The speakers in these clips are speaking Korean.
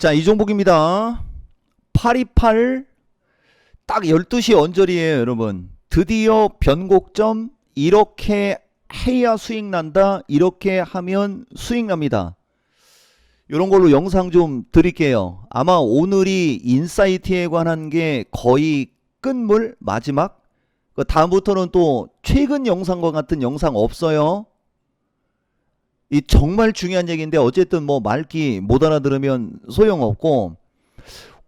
자, 이종복입니다. 828, 딱 12시 언저리에요, 여러분. 드디어 변곡점, 이렇게 해야 수익 난다, 이렇게 하면 수익 납니다. 이런 걸로 영상 좀 드릴게요. 아마 오늘이 인사이트에 관한 게 거의 끝물, 마지막? 그 다음부터는 또 최근 영상과 같은 영상 없어요. 이 정말 중요한 얘기인데 어쨌든 뭐 말기 못 알아들으면 소용없고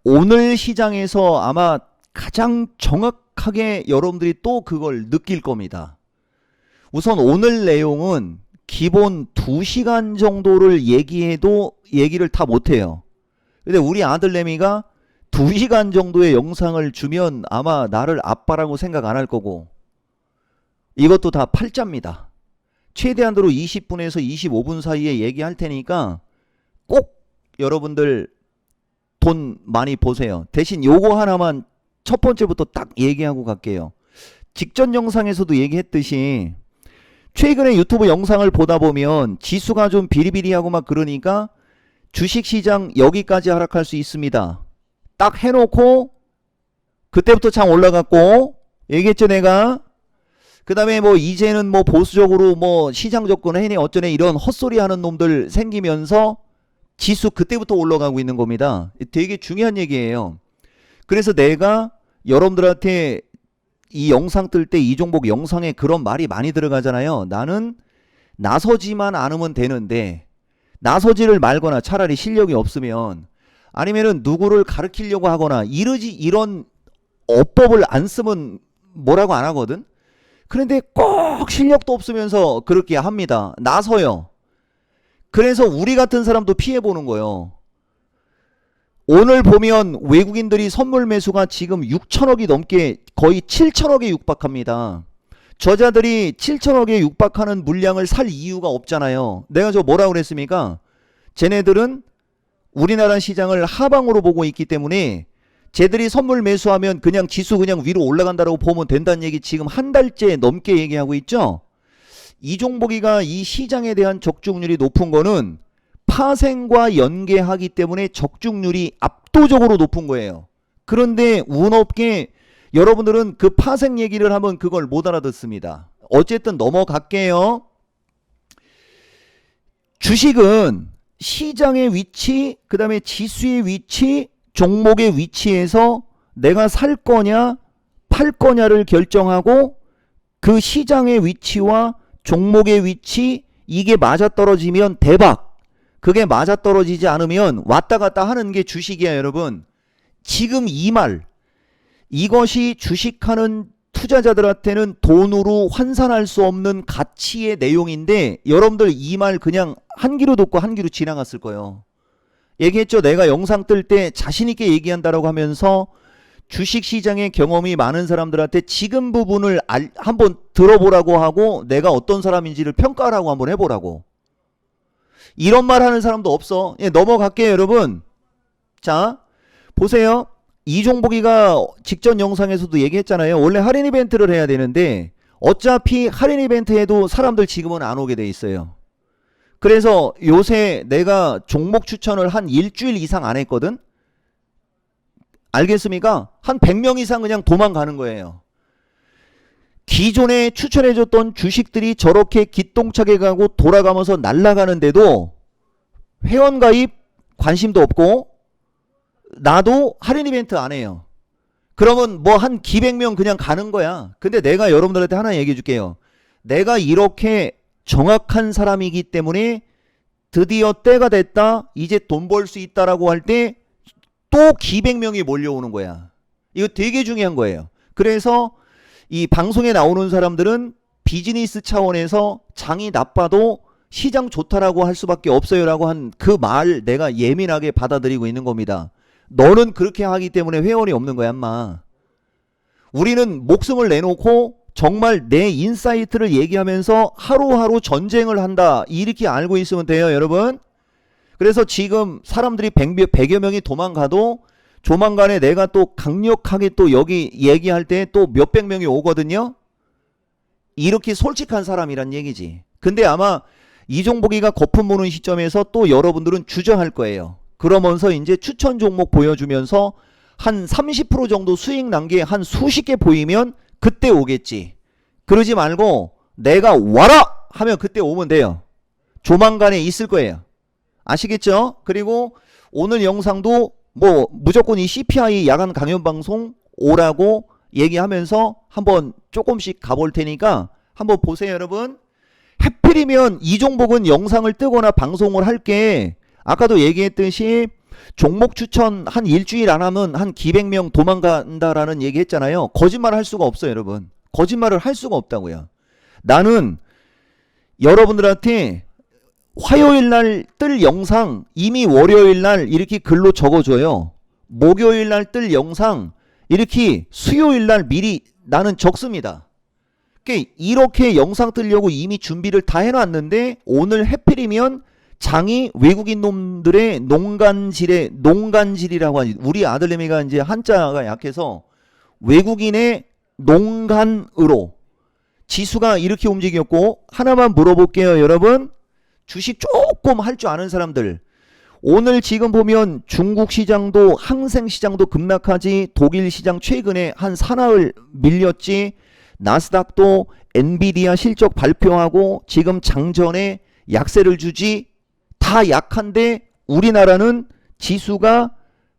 오늘 시장에서 아마 가장 정확하게 여러분들이 또 그걸 느낄 겁니다. 우선 오늘 내용은 기본 2시간 정도를 얘기해도 얘기를 다 못해요. 근데 우리 아들 내미가 2시간 정도의 영상을 주면 아마 나를 아빠라고 생각 안 할 거고 이것도 다 팔자입니다. 최대한으로 20분에서 25분 사이에 얘기할 테니까 꼭 여러분들 돈 많이 보세요. 대신 요거 하나만 첫 번째부터 딱 얘기하고 갈게요. 직전 영상에서도 얘기했듯이 최근에 유튜브 영상을 보다 보면 지수가 좀 비리비리하고 막 그러니까 주식시장 여기까지 하락할 수 있습니다. 딱 해놓고 그때부터 장 올라갔고 얘기했죠 내가 그 다음에 뭐 이제는 뭐 보수적으로 뭐 시장 접근 해니 어쩌네 이런 헛소리 하는 놈들 생기면서 지수 그때부터 올라가고 있는 겁니다. 되게 중요한 얘기예요. 그래서 내가 여러분들한테 이 영상 뜰 때 이종복 영상에 그런 말이 많이 들어가잖아요. 나는 나서지만 않으면 되는데 나서지를 말거나 차라리 실력이 없으면 아니면은 누구를 가르치려고 하거나 이러지 이런 어법을 안 쓰면 뭐라고 안 하거든. 그런데 꼭 실력도 없으면서 그렇게 합니다. 나서요. 그래서 우리 같은 사람도 피해 보는 거예요. 오늘 보면 외국인들이 선물 매수가 지금 6천억이 넘게 거의 7천억에 육박합니다. 저자들이 7천억에 육박하는 물량을 살 이유가 없잖아요. 내가 저 뭐라 그랬습니까? 쟤네들은 우리나라 시장을 하방으로 보고 있기 때문에 쟤들이 선물 매수하면 그냥 지수 그냥 위로 올라간다라고 보면 된다는 얘기 지금 한 달째 넘게 얘기하고 있죠. 이종복이가 이 시장에 대한 적중률이 높은 거는 파생과 연계하기 때문에 적중률이 압도적으로 높은 거예요. 그런데 운 없게 여러분들은 그 파생 얘기를 하면 그걸 못 알아듣습니다. 어쨌든 넘어갈게요. 주식은 시장의 위치, 그 다음에 지수의 위치, 종목의 위치에서 내가 살 거냐, 팔 거냐를 결정하고 그 시장의 위치와 종목의 위치, 이게 맞아떨어지면 대박. 그게 맞아떨어지지 않으면 왔다 갔다 하는 게 주식이야, 여러분. 지금 이 말, 이것이 주식하는 투자자들한테는 돈으로 환산할 수 없는 가치의 내용인데 여러분들 이 말 그냥 한 귀로 듣고 한 귀로 지나갔을 거예요. 얘기했죠. 내가 영상 뜰 때 자신 있게 얘기한다라고 하면서 주식 시장의 경험이 많은 사람들한테 지금 부분을 알, 한번 들어보라고 하고 내가 어떤 사람인지를 평가하라고 한번 해보라고. 이런 말 하는 사람도 없어. 예, 넘어갈게요, 여러분. 자, 보세요. 이종복이가 직전 영상에서도 얘기했잖아요. 원래 할인 이벤트를 해야 되는데 어차피 할인 이벤트 해도 사람들 지금은 안 오게 돼 있어요. 그래서 요새 내가 종목 추천을 한 일주일 이상 안 했거든? 알겠습니까? 한 100명 이상 그냥 도망가는 거예요. 기존에 추천해줬던 주식들이 저렇게 기똥차게 가고 돌아가면서 날아가는데도 회원가입 관심도 없고 나도 할인 이벤트 안 해요. 그러면 뭐 한 기백 명 그냥 가는 거야. 근데 내가 여러분들한테 하나 얘기해 줄게요. 내가 이렇게 정확한 사람이기 때문에 드디어 때가 됐다. 이제 돈 벌 수 있다라고 할 때 또 기백 명이 몰려오는 거야. 이거 되게 중요한 거예요. 그래서 이 방송에 나오는 사람들은 비즈니스 차원에서 장이 나빠도 시장 좋다라고 할 수밖에 없어요라고 한 그 말 내가 예민하게 받아들이고 있는 겁니다. 너는 그렇게 하기 때문에 회원이 없는 거야, 엄마. 우리는 목숨을 내놓고 정말 내 인사이트를 얘기하면서 하루하루 전쟁을 한다. 이렇게 알고 있으면 돼요, 여러분. 그래서 지금 사람들이 100, 100여 명이 도망가도 조만간에 내가 또 강력하게 또 여기 얘기할 때 또 몇백 명이 오거든요. 이렇게 솔직한 사람이란 얘기지. 근데 아마 이종복이가 거품 무는 시점에서 또 여러분들은 주저할 거예요. 그러면서 이제 추천 종목 보여주면서 한 30% 정도 수익 난 게 한 수십 개 보이면 그때 오겠지. 그러지 말고 내가 와라 하면 그때 오면 돼요. 조만간에 있을 거예요. 아시겠죠? 그리고 오늘 영상도 뭐 무조건 이 CPI 야간 강연 방송 오라고 얘기하면서 한번 조금씩 가볼 테니까 한번 보세요, 여러분. 해필이면 이 종목은 영상을 뜨거나 방송을 할 게 아까도 얘기했듯이 종목 추천 한 일주일 안 하면 한 기백 명 도망간다라는 얘기 했잖아요. 거짓말 할 수가 없어요, 여러분. 거짓말을 할 수가 없다고요. 나는 여러분들한테 화요일 날 뜰 영상 이미 월요일 날 이렇게 글로 적어줘요. 목요일 날 뜰 영상 이렇게 수요일 날 미리 나는 적습니다. 이렇게 영상 뜨려고 이미 준비를 다 해놨는데 오늘 해필이면 장이 외국인 놈들의 농간질의 농간질이라고 하지 우리 아들내미가 이제 한자가 약해서 외국인의 농간으로 지수가 이렇게 움직였고 하나만 물어볼게요 여러분. 주식 조금 할 줄 아는 사람들. 오늘 지금 보면 중국 시장도 항생 시장도 급락하지 독일 시장 최근에 한 사나흘 밀렸지. 나스닥도 엔비디아 실적 발표하고 지금 장전에 약세를 주지 다 약한데 우리나라는 지수가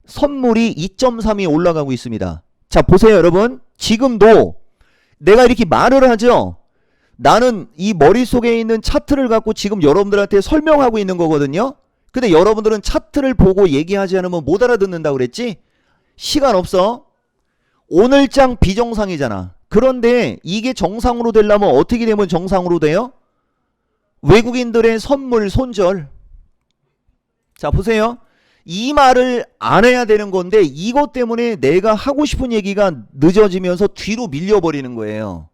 선물이 2.3이 올라가고 있습니다. 자 보세요 여러분 지금도 내가 이렇게 말을 하죠. 나는 이 머릿속에 있는 차트를 갖고 지금 여러분들한테 설명하고 있는 거거든요. 근데 여러분들은 차트를 보고 얘기하지 않으면 못 알아듣는다 그랬지? 시간 없어. 오늘장 비정상이잖아. 그런데 이게 정상으로 되려면 어떻게 되면 정상으로 돼요? 외국인들의 선물 손절. 자, 보세요. 이 말을 안 해야 되는 건데 이것 때문에 내가 하고 싶은 얘기가 늦어지면서 뒤로 밀려버리는 거예요.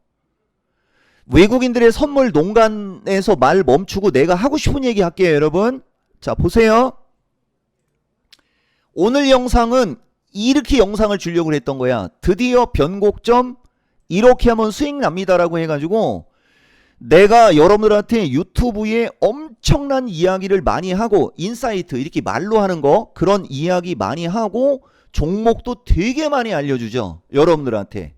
외국인들의 선물 농간에서 말 멈추고 내가 하고 싶은 얘기 할게요, 여러분. 자, 보세요. 오늘 영상은 이렇게 영상을 주려고 했던 거야. 드디어 변곡점 이렇게 하면 수익 납니다라고 해가지고 내가 여러분들한테 유튜브에 엄청 난 이야기를 많이 하고 인사이트 이렇게 말로 하는 거 그런 이야기 많이 하고 종목도 되게 많이 알려주죠. 여러분들한테.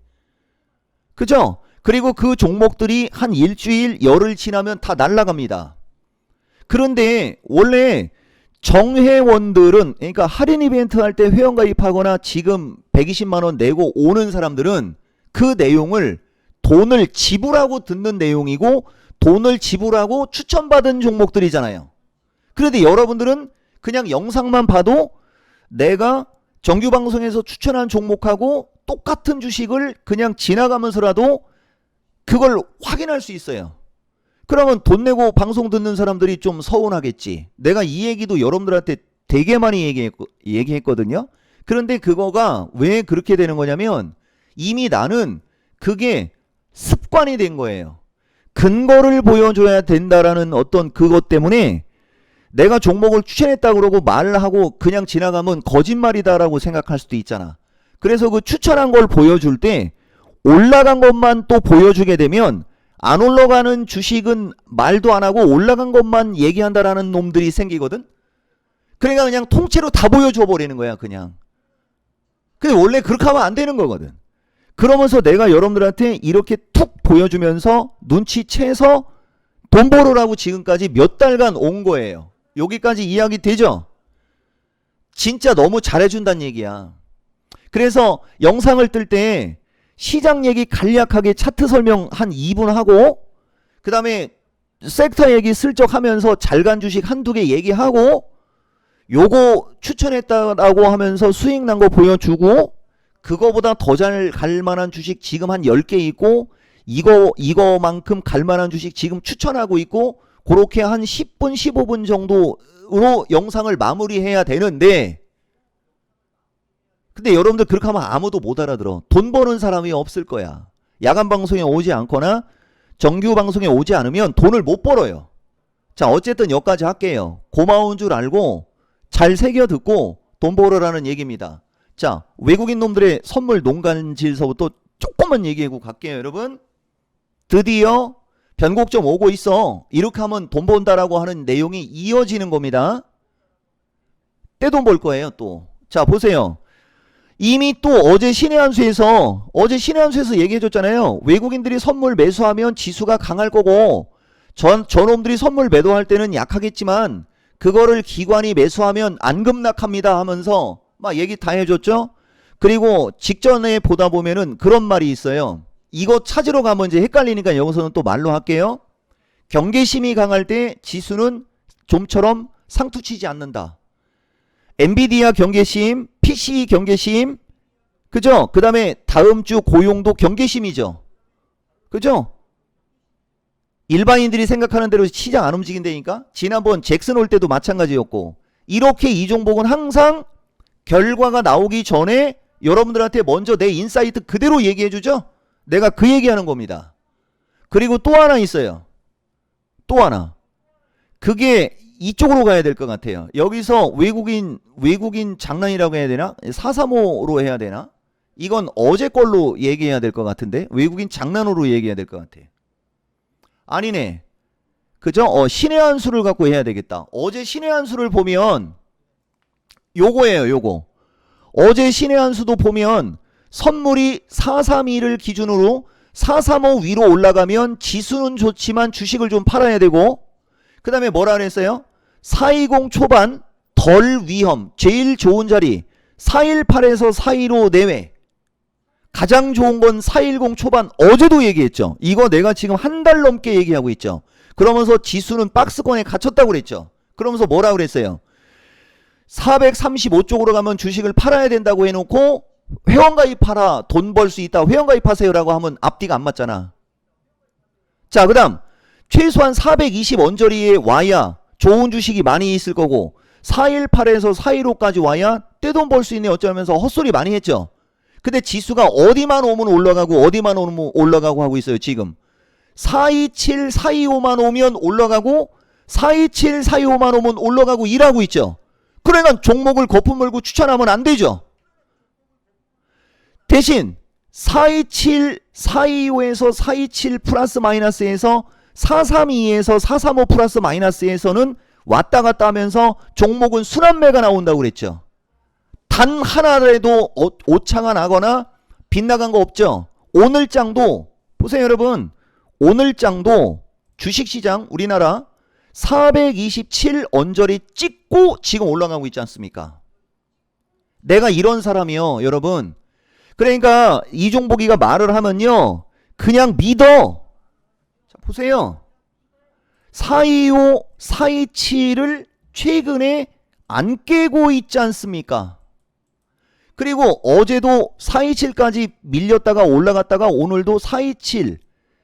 그죠? 그리고 그 종목들이 한 일주일 열흘 지나면 다 날라갑니다. 그런데 원래 정회원들은 그러니까 할인 이벤트 할 때 회원 가입하거나 지금 120만 원 내고 오는 사람들은 그 내용을 돈을 지불하고 듣는 내용이고 돈을 지불하고 추천받은 종목들이잖아요. 그런데 여러분들은 그냥 영상만 봐도 내가 정규 방송에서 추천한 종목하고 똑같은 주식을 그냥 지나가면서라도 그걸 확인할 수 있어요. 그러면 돈 내고 방송 듣는 사람들이 좀 서운하겠지. 내가 이 얘기도 여러분들한테 되게 많이 얘기했, 얘기했거든요. 그런데 그거가 왜 그렇게 되는 거냐면 이미 나는 그게 습관이 된 거예요. 근거를 보여줘야 된다라는 어떤 그것 때문에 내가 종목을 추천했다 그러고 말을 하고 그냥 지나가면 거짓말이다라고 생각할 수도 있잖아. 그래서 그 추천한 걸 보여줄 때 올라간 것만 또 보여주게 되면 안 올라가는 주식은 말도 안 하고 올라간 것만 얘기한다라는 놈들이 생기거든. 그러니까 그냥 통째로 다 보여줘 버리는 거야, 그냥. 근데 원래 그렇게 하면 안 되는 거거든. 그러면서 내가 여러분들한테 이렇게 툭 보여주면서 눈치채서 돈 벌으라고 지금까지 몇 달간 온 거예요. 여기까지 이야기 되죠? 진짜 너무 잘해준다는 얘기야. 그래서 영상을 뜰 때 시장 얘기 간략하게 차트 설명 한 2분 하고 그 다음에 섹터 얘기 슬쩍 하면서 잘 간 주식 한두 개 얘기하고 요거 추천했다라고 하면서 수익 난 거 보여주고 그거보다 더 잘 갈 만한 주식 지금 한 10개 있고 이거 이거만큼 갈 만한 주식 지금 추천하고 있고 그렇게 한 10분 15분 정도로 영상을 마무리해야 되는데 근데 여러분들 그렇게 하면 아무도 못 알아들어. 돈 버는 사람이 없을 거야. 야간 방송에 오지 않거나 정규 방송에 오지 않으면 돈을 못 벌어요. 자, 어쨌든 여기까지 할게요. 고마운 줄 알고 잘 새겨 듣고 돈 벌어라는 얘기입니다. 자, 외국인 놈들의 선물 농간질서부터 조금만 얘기하고 갈게요, 여러분. 드디어 변곡점 오고 있어. 이렇게 하면 돈 번다라고 하는 내용이 이어지는 겁니다. 떼돈 벌 거예요, 또. 자, 보세요. 이미 또 어제 신의 한수에서 어제 신의 한수에서 얘기해 줬잖아요. 외국인들이 선물 매수하면 지수가 강할 거고 전 저놈들이 선물 매도할 때는 약하겠지만 그거를 기관이 매수하면 안 급락합니다 하면서 막 얘기 다 해줬죠. 그리고 직전에 보다 보면은 그런 말이 있어요. 이거 찾으러 가면 이제 헷갈리니까 여기서는 또 말로 할게요. 경계심이 강할 때 지수는 좀처럼 상투치지 않는다. 엔비디아 경계심, PC 경계심, 그죠? 그 다음에 다음 주 고용도 경계심이죠. 그죠? 일반인들이 생각하는 대로 시장 안 움직인다니까? 지난번 잭슨 올 때도 마찬가지였고, 이렇게 이 종목은 항상 결과가 나오기 전에 여러분들한테 먼저 내 인사이트 그대로 얘기해 주죠? 내가 그 얘기하는 겁니다. 그리고 또 하나 있어요. 또 하나. 그게 이쪽으로 가야 될 것 같아요. 여기서 외국인 외국인 장난이라고 해야 되나? 435로 해야 되나? 이건 어제 걸로 얘기해야 될 것 같은데 외국인 장난으로 얘기해야 될 것 같아. 아니네. 그죠? 어, 신의 한 수를 갖고 해야 되겠다. 어제 신의 한 수를 보면 요거예요, 요거. 어제 신의 한 수도 보면 선물이 432를 기준으로 435 위로 올라가면 지수는 좋지만 주식을 좀 팔아야 되고 그 다음에 뭐라 그랬어요? 420 초반 덜 위험 제일 좋은 자리 418에서 415 내외. 가장 좋은 건 410 초반 어제도 얘기했죠. 이거 내가 지금 한 달 넘게 얘기하고 있죠. 그러면서 지수는 박스권에 갇혔다고 그랬죠. 그러면서 뭐라 그랬어요 435쪽으로 가면 주식을 팔아야 된다고 해놓고 회원가입하라 돈 벌 수 있다 회원가입하세요라고 하면 앞뒤가 안 맞잖아. 자 그다음 최소한 420 언저리에 와야 좋은 주식이 많이 있을 거고 418에서 415까지 와야 떼돈 벌 수 있네 어쩌면서 헛소리 많이 했죠. 근데 지수가 어디만 오면 올라가고 어디만 오면 올라가고 하고 있어요 지금. 427, 425만 오면 올라가고 427, 425만 오면 올라가고 일하고 있죠 그러니까 종목을 거품 물고 추천하면 안 되죠 대신 427, 425에서 427 플러스 마이너스에서 432에서 435 플러스 마이너스에서는 왔다 갔다 하면서 종목은 순환매가 나온다고 그랬죠. 단 하나라도 오- 오차가 나거나 빗나간 거 없죠. 오늘 장도 보세요 여러분. 오늘 장도 주식시장 우리나라 427 언저리 찍고 지금 올라가고 있지 않습니까? 내가 이런 사람이요 여러분. 그러니까 이종복이가 말을 하면요 그냥 믿어. 자, 보세요. 425, 427을 최근에 안 깨고 있지 않습니까? 그리고 어제도 427까지 밀렸다가 올라갔다가 오늘도 427,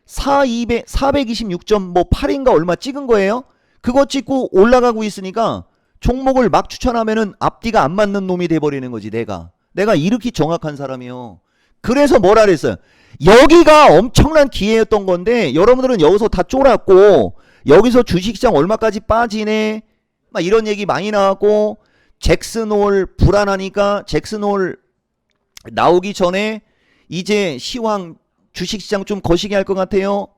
4200, 426점 뭐 8인가 얼마 찍은 거예요? 그거 찍고 올라가고 있으니까 종목을 막 추천하면은 앞뒤가 안 맞는 놈이 돼버리는 거지 내가. 내가 이렇게 정확한 사람이요. 그래서 뭐라 그랬어요? 여기가 엄청난 기회였던 건데 여러분들은 여기서 다 쫄았고 여기서 주식시장 얼마까지 빠지네 막 이런 얘기 많이 나왔고 잭슨홀 불안하니까 잭슨홀 나오기 전에 이제 시황 주식시장 좀 거시기 할 것 같아요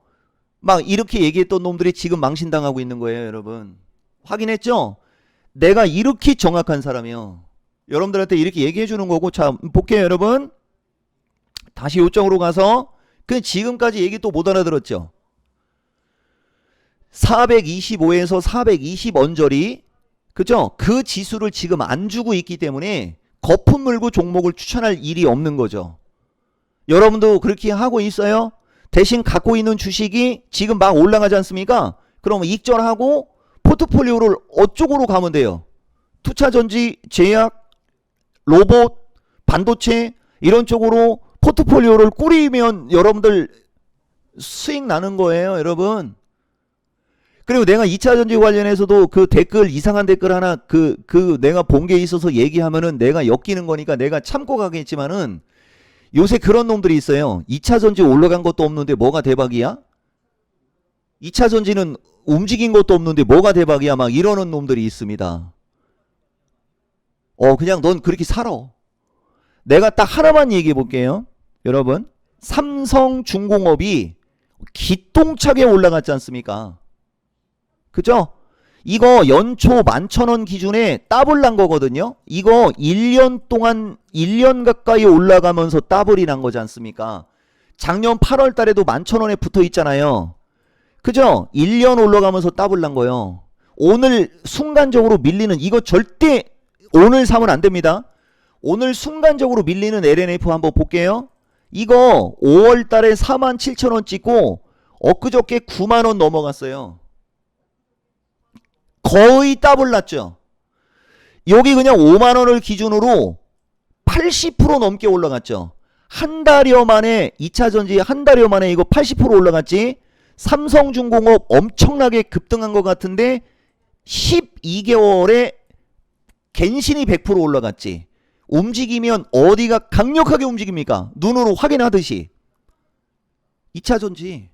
막 이렇게 얘기했던 놈들이 지금 망신당하고 있는 거예요 여러분 확인했죠? 내가 이렇게 정확한 사람이요 여러분들한테 이렇게 얘기해 주는 거고 자 볼게요 여러분 다시 요점으로 가서 그 지금까지 얘기 또 못 알아들었죠 425에서 420 언저리 그죠? 그 지수를 지금 안 주고 있기 때문에 거품 물고 종목을 추천할 일이 없는 거죠. 여러분도 그렇게 하고 있어요? 대신 갖고 있는 주식이 지금 막 올라가지 않습니까? 그럼 익절하고 포트폴리오를 어쪽으로 가면 돼요? 투자전지, 제약, 로봇, 반도체 이런 쪽으로 포트폴리오를 꾸리면 여러분들 수익 나는 거예요, 여러분. 그리고 내가 2차 전지 관련해서도 그 댓글 이상한 댓글 하나 그 그 내가 본 게 있어서 얘기하면은 내가 엮이는 거니까 내가 참고 가겠지만은 요새 그런 놈들이 있어요. 2차 전지 올라간 것도 없는데 뭐가 대박이야? 2차 전지는 움직인 것도 없는데 뭐가 대박이야? 막 이러는 놈들이 있습니다. 어, 그냥 넌 그렇게 살아. 내가 딱 하나만 얘기해 볼게요. 여러분. 삼성 중공업이 기똥차게 올라갔지 않습니까? 그죠? 이거 연초 만천원 기준에 더블 난 거거든요. 이거 1년 동안 1년 가까이 올라가면서 더블이 난 거지 않습니까? 작년 8월 달에도 만천원에 붙어 있잖아요. 그죠? 1년 올라가면서 더블 난 거요. 오늘 순간적으로 밀리는 이거 절대 오늘 사면 안 됩니다. 오늘 순간적으로 밀리는 LNF 한번 볼게요. 이거 5월 달에 4만 7천 원 찍고 엊그저께 9만 원 넘어갔어요. 거의 더블 났죠. 여기 그냥 5만 원을 기준으로 80% 넘게 올라갔죠. 한 달여 만에 2차 전지 한 달여 만에 이거 80% 올라갔지. 삼성중공업 엄청나게 급등한 것 같은데 12개월에 갱신이 100% 올라갔지. 움직이면 어디가 강력하게 움직입니까? 눈으로 확인하듯이. 2차 전지.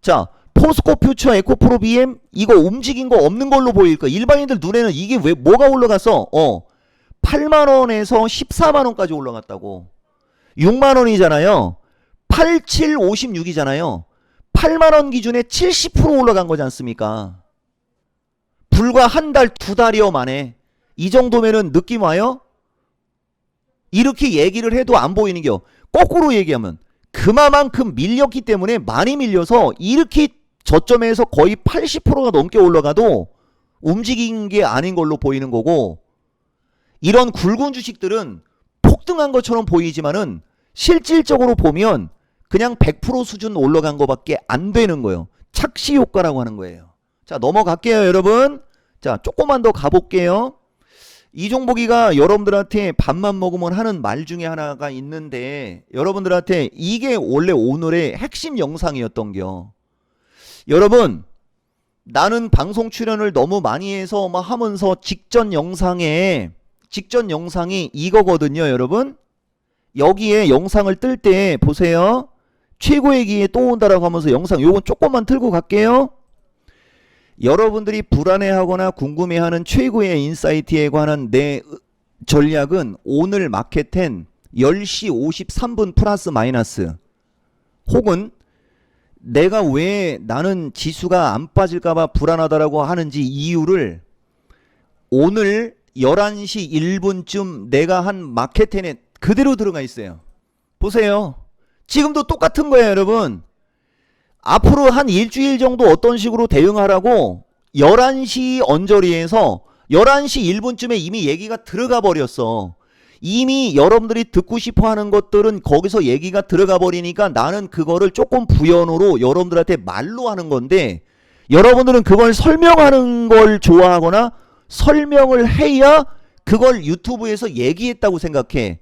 자, 포스코 퓨처 에코프로 BM 이거 움직인 거 없는 걸로 보일 거. 일반인들 눈에는 이게 왜 뭐가 올라갔어? 어. 8만 원에서 14만 원까지 올라갔다고. 6만 원이잖아요. 8, 7, 56이잖아요. 8만 원 기준에 70% 올라간 거지 않습니까? 불과 한 달, 두 달이요 만에 이 정도면은 느낌 와요? 이렇게 얘기를 해도 안 보이는 겨. 거꾸로 얘기하면 그만큼 밀렸기 때문에 많이 밀려서 이렇게 저점에서 거의 80%가 넘게 올라가도 움직인 게 아닌 걸로 보이는 거고 이런 굵은 주식들은 폭등한 것처럼 보이지만은 실질적으로 보면 그냥 100% 수준 올라간 거밖에 안 되는 거예요. 착시 효과라고 하는 거예요. 자, 넘어갈게요, 여러분. 자, 조금만 더 가볼게요. 이종복이가 여러분들한테 밥만 먹으면 하는 말 중에 하나가 있는데 여러분들한테 이게 원래 오늘의 핵심 영상이었던겨. 여러분 나는 방송 출연을 너무 많이 해서 막 하면서 직전 영상에 직전 영상이 이거거든요, 여러분. 여기에 영상을 뜰 때 보세요. 최고의 기회 또 온다라고 하면서 영상 요건 조금만 틀고 갈게요. 여러분들이 불안해하거나 궁금해하는 최고의 인사이트에 관한 내 전략은 오늘 마켓텐 10시 53분 플러스 마이너스 혹은 내가 왜 나는 지수가 안 빠질까봐 불안하다라고 하는지 이유를 오늘 11시 1분쯤 내가 한 마켓텐에 그대로 들어가 있어요. 보세요. 지금도 똑같은 거예요, 여러분. 앞으로 한 일주일 정도 어떤 식으로 대응하라고 11시 언저리에서 11시 1분쯤에 이미 얘기가 들어가 버렸어. 이미 여러분들이 듣고 싶어 하는 것들은 거기서 얘기가 들어가 버리니까 나는 그거를 조금 부연으로 여러분들한테 말로 하는 건데 여러분들은 그걸 설명하는 걸 좋아하거나 설명을 해야 그걸 유튜브에서 얘기했다고 생각해.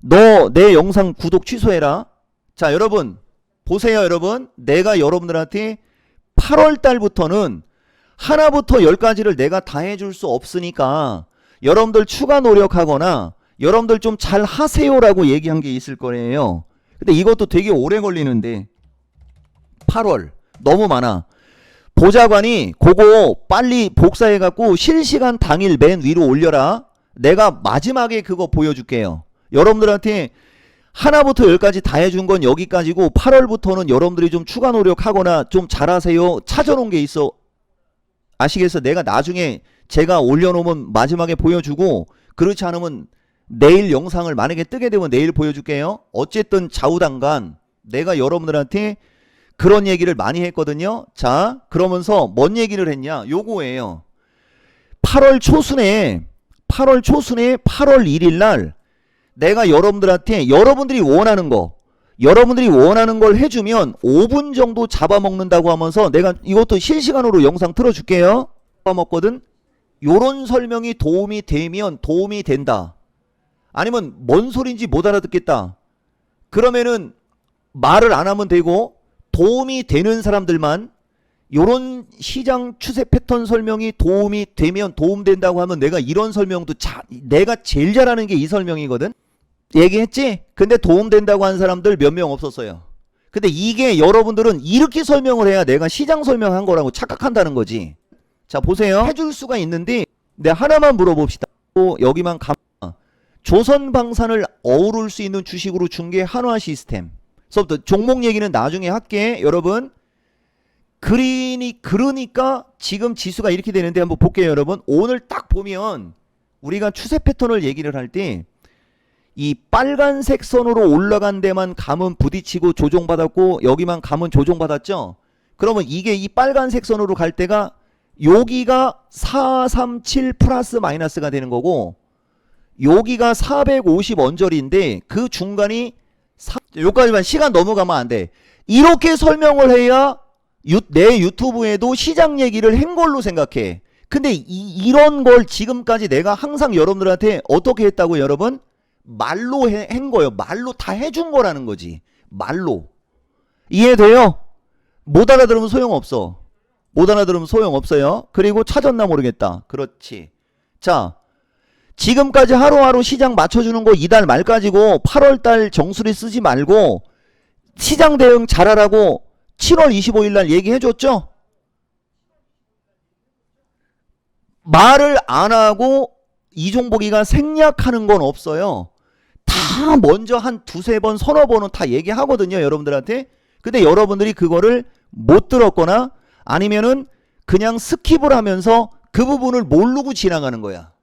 너 내 영상 구독 취소해라. 자, 여러분. 보세요, 여러분. 내가 여러분들한테 8월 달부터는 하나부터 열까지를 내가 다 해줄 수 없으니까 여러분들 추가 노력하거나 여러분들 좀 잘 하세요라고 얘기한 게 있을 거예요. 근데 이것도 되게 오래 걸리는데 8월 너무 많아. 보좌관이 그거 빨리 복사해 갖고 실시간 당일 맨 위로 올려라. 내가 마지막에 그거 보여줄게요. 여러분들한테 하나부터 열까지 다 해준 건 여기까지고 8월부터는 여러분들이 좀 추가 노력하거나 좀 잘하세요. 찾아놓은 게 있어. 아시겠어? 내가 나중에 제가 올려놓으면 마지막에 보여주고 그렇지 않으면 내일 영상을 만약에 뜨게 되면 내일 보여줄게요. 어쨌든 좌우당간 내가 여러분들한테 그런 얘기를 많이 했거든요. 자, 그러면서 뭔 얘기를 했냐? 요거예요. 8월 초순에 8월 초순에 8월 1일 날 내가 여러분들한테 여러분들이 원하는 거 여러분들이 원하는 걸 해주면 5분 정도 잡아먹는다고 하면서 내가 이것도 실시간으로 영상 틀어줄게요. 잡아먹거든. 요런 설명이 도움이 되면 도움이 된다. 아니면 뭔 소린지 못 알아듣겠다. 그러면은 말을 안 하면 되고 도움이 되는 사람들만 요런 시장 추세 패턴 설명이 도움이 되면 도움된다고 하면 내가 이런 설명도 자, 내가 제일 잘하는 게 이 설명이거든. 얘기했지? 근데 도움된다고 한 사람들 몇 명 없었어요. 근데 이게 여러분들은 이렇게 설명을 해야 내가 시장 설명한 거라고 착각한다는 거지. 자, 보세요. 해줄 수가 있는데, 내 하나만 물어봅시다. 또 여기만 감, 조선 방산을 어우를 수 있는 주식으로 준게 한화 시스템. 서부터 종목 얘기는 나중에 할게. 여러분, 그리니 그러니까 지금 지수가 이렇게 되는데 한번 볼게요, 여러분. 오늘 딱 보면 우리가 추세 패턴을 얘기를 할 때 이 빨간색 선으로 올라간 데만 감은 부딪히고 조종받았고 여기만 감은 조종받았죠. 그러면 이게 이 빨간색 선으로 갈 때가 여기가 437 플러스 마이너스가 되는 거고 여기가 450 언저리인데 그 중간이 사, 여기까지만 시간 넘어가면 안 돼. 이렇게 설명을 해야 유, 내 유튜브에도 시장 얘기를 한 걸로 생각해. 근데 이, 이런 걸 지금까지 내가 항상 여러분들한테 어떻게 했다고 여러분? 말로 해, 한 거예요. 말로 다 해준 거라는 거지. 말로. 이해돼요? 못 알아들으면 소용없어. 못 알아들으면 소용없어요. 그리고 찾았나 모르겠다. 그렇지. 자, 지금까지 하루하루 시장 맞춰주는 거 이달 말까지고 8월달 정수리 쓰지 말고 시장 대응 잘하라고 7월 25일 날 얘기해줬죠? 말을 안 하고 이종복이가 생략하는 건 없어요. 다 먼저 한 두세 번, 서너 번은 다 얘기하거든요, 여러분들한테. 근데 여러분들이 그거를 못 들었거나 아니면은 그냥 스킵을 하면서 그 부분을 모르고 지나가는 거야.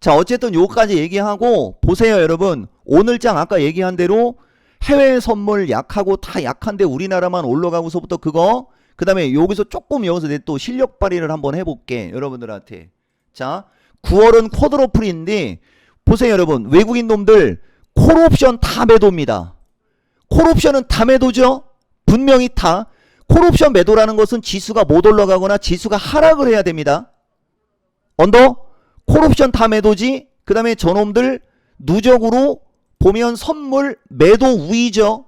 자, 어쨌든 요까지 얘기하고 보세요, 여러분. 오늘장 아까 얘기한 대로 해외 선물 약하고 다 약한데 우리나라만 올라가고서부터 그거 그 다음에 여기서 조금 여기서 내 또 실력 발휘를 한번 해볼게 여러분들한테. 자 9월은 쿼드로플인데 보세요 여러분. 외국인 놈들 콜옵션 다 매도입니다. 콜옵션은 다 매도죠? 분명히 다. 콜옵션 매도라는 것은 지수가 못 올라가거나 지수가 하락을 해야 됩니다. 언더 콜옵션 다 매도지 그 다음에 저놈들 누적으로 보면 선물 매도 우위죠.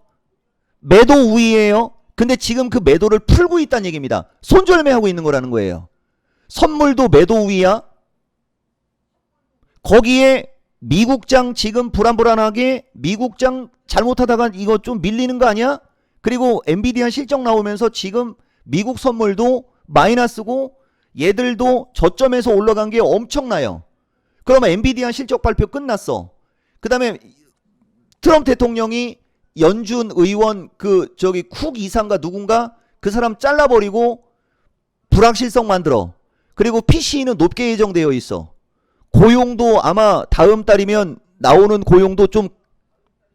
매도 우위예요. 근데 지금 그 매도를 풀고 있다는 얘기입니다. 손절매하고 있는 거라는 거예요. 선물도 매도 우위야. 거기에 미국장 지금 불안불안하게 미국장 잘못하다가 이거 좀 밀리는 거 아니야? 그리고 엔비디아 실적 나오면서 지금 미국 선물도 마이너스고 얘들도 저점에서 올라간 게 엄청나요. 그러면 엔비디아 실적 발표 끝났어. 그 다음에 트럼프 대통령이 연준 의원 그 저기 쿡 이상가 누군가 그 사람 잘라버리고 불확실성 만들어. 그리고 PC는 높게 예정되어 있어. 고용도 아마 다음 달이면 나오는 고용도 좀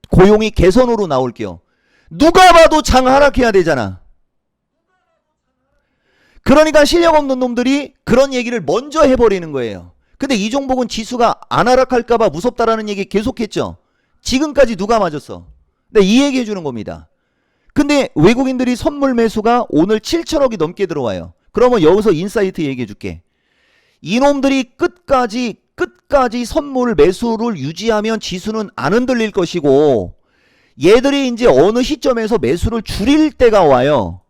고용이 개선으로 나올게요. 누가 봐도 장 하락해야 되잖아. 그러니까 실력 없는 놈들이 그런 얘기를 먼저 해버리는 거예요. 근데 이종복은 지수가 안 하락할까봐 무섭다라는 얘기 계속했죠. 지금까지 누가 맞았어? 네, 이 얘기 해주는 겁니다. 근데 외국인들이 선물 매수가 오늘 7천억이 넘게 들어와요. 그러면 여기서 인사이트 얘기해 줄게. 이놈들이 끝까지 끝까지 선물 매수를 유지하면 지수는 안 흔들릴 것이고 얘들이 이제 어느 시점에서 매수를 줄일 때가 와요.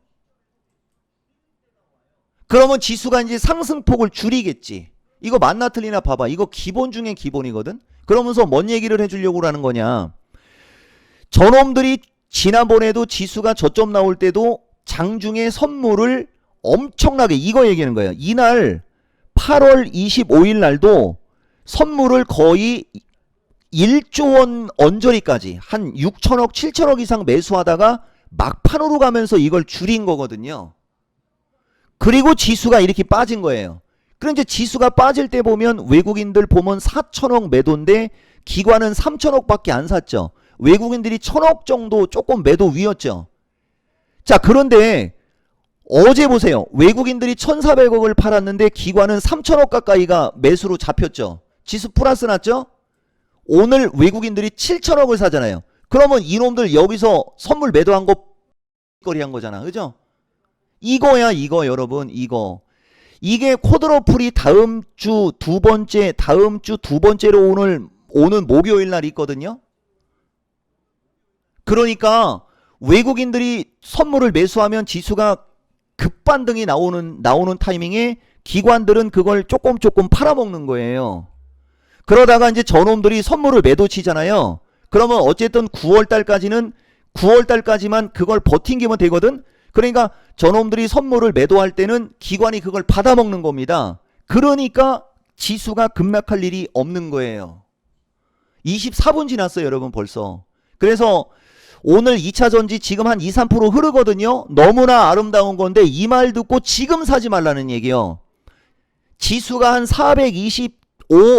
그러면 지수가 이제 상승폭을 줄이겠지. 이거 맞나 틀리나 봐봐. 이거 기본 중에 기본이거든. 그러면서 뭔 얘기를 해주려고 하는 거냐. 저놈들이 지난번에도 지수가 저점 나올 때도 장중에 선물을 엄청나게 이거 얘기하는 거예요. 이날 8월 25일 날도 선물을 거의 1조 원 언저리까지 한 6천억, 7천억 이상 매수하다가 막판으로 가면서 이걸 줄인 거거든요. 그리고 지수가 이렇게 빠진 거예요. 이제 지수가 빠질 때 보면 외국인들 보면 4천억 매도인데 기관은 3천억밖에 안 샀죠. 외국인들이 천억 정도 조금 매도 위였죠. 자, 그런데 어제 보세요. 외국인들이 1,400억을 팔았는데 기관은 3천억 가까이가 매수로 잡혔죠. 지수 플러스 났죠? 오늘 외국인들이 7천억을 사잖아요. 그러면 이놈들 여기서 선물 매도한 거 거리 한 거잖아. 그죠? 이거야, 이거 여러분. 이거. 이게 코드로플이 다음 주 두 번째, 다음 주 두 번째로 오늘 오는 목요일 날 있거든요. 그러니까 외국인들이 선물을 매수하면 지수가 급반등이 나오는 나오는 타이밍에 기관들은 그걸 조금 조금 팔아먹는 거예요. 그러다가 이제 저놈들이 선물을 매도치잖아요. 그러면 어쨌든 9월 달까지는 9월 달까지만 그걸 버팅기면 되거든. 그러니까 저놈들이 선물을 매도할 때는 기관이 그걸 받아먹는 겁니다. 그러니까 지수가 급락할 일이 없는 거예요. 24분 지났어요, 여러분 벌써. 그래서 오늘 2차 전지 지금 한 2, 3% 흐르거든요. 너무나 아름다운 건데 이 말 듣고 지금 사지 말라는 얘기요. 지수가 한 425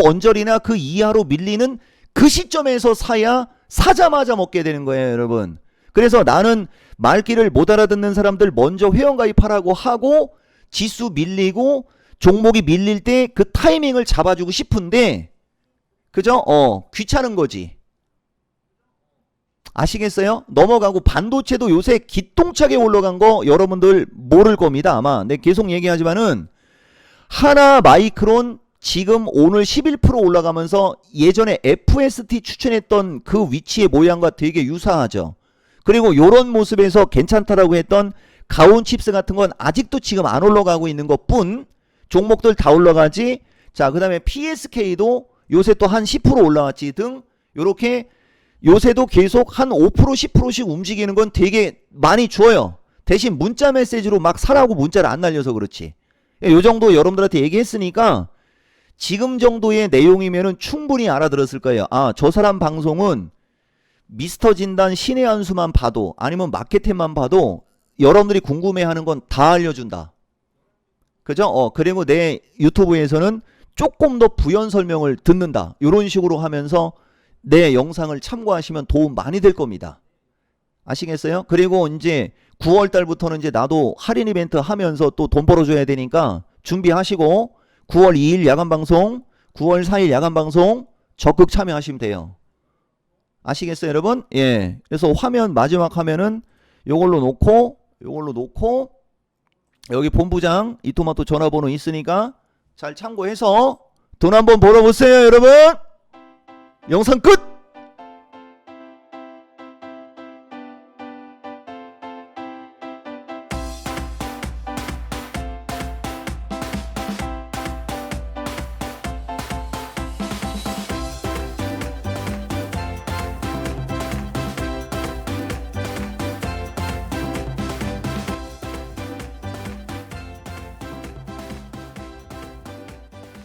언저리나 그 이하로 밀리는 그 시점에서 사야 사자마자 먹게 되는 거예요, 여러분. 그래서 나는 말귀를 못 알아듣는 사람들 먼저 회원가입하라고 하고 지수 밀리고 종목이 밀릴 때 그 타이밍을 잡아주고 싶은데 그죠? 어 귀찮은 거지. 아시겠어요? 넘어가고 반도체도 요새 기똥차게 올라간 거 여러분들 모를 겁니다. 아마 내 계속 얘기하지만은 하나 마이크론 지금 오늘 11% 올라가면서 예전에 FST 추천했던 그 위치의 모양과 되게 유사하죠. 그리고 요런 모습에서 괜찮다라고 했던 가온 칩스 같은 건 아직도 지금 안 올라가고 있는 것뿐 종목들 다 올라가지. 자, 그 다음에 PSK도 요새 또 한 10% 올라왔지 등 요렇게 요새도 계속 한 5% 10%씩 움직이는 건 되게 많이 줘요. 대신 문자 메시지로 막 사라고 문자를 안 날려서 그렇지. 예, 요 정도 여러분들한테 얘기했으니까 지금 정도의 내용이면은 충분히 알아들었을 거예요. 아, 저 사람 방송은 미스터 진단 신의 한 수만 봐도 아니면 마케팅만 봐도 여러분들이 궁금해하는 건 다 알려준다. 그죠? 어, 그리고 내 유튜브에서는 조금 더 부연 설명을 듣는다. 이런 식으로 하면서 내 영상을 참고하시면 도움 많이 될 겁니다. 아시겠어요? 그리고 이제 9월 달부터는 이제 나도 할인 이벤트 하면서 또 돈 벌어줘야 되니까 준비하시고 9월 2일 야간 방송, 9월 4일 야간 방송 적극 참여하시면 돼요. 아시겠어요, 여러분? 예. 그래서 화면 마지막 화면은 요걸로 놓고 요걸로 놓고 여기 본부장 이토마토 전화번호 있으니까 잘 참고해서 돈 한번 벌어보세요, 여러분. 영상 끝.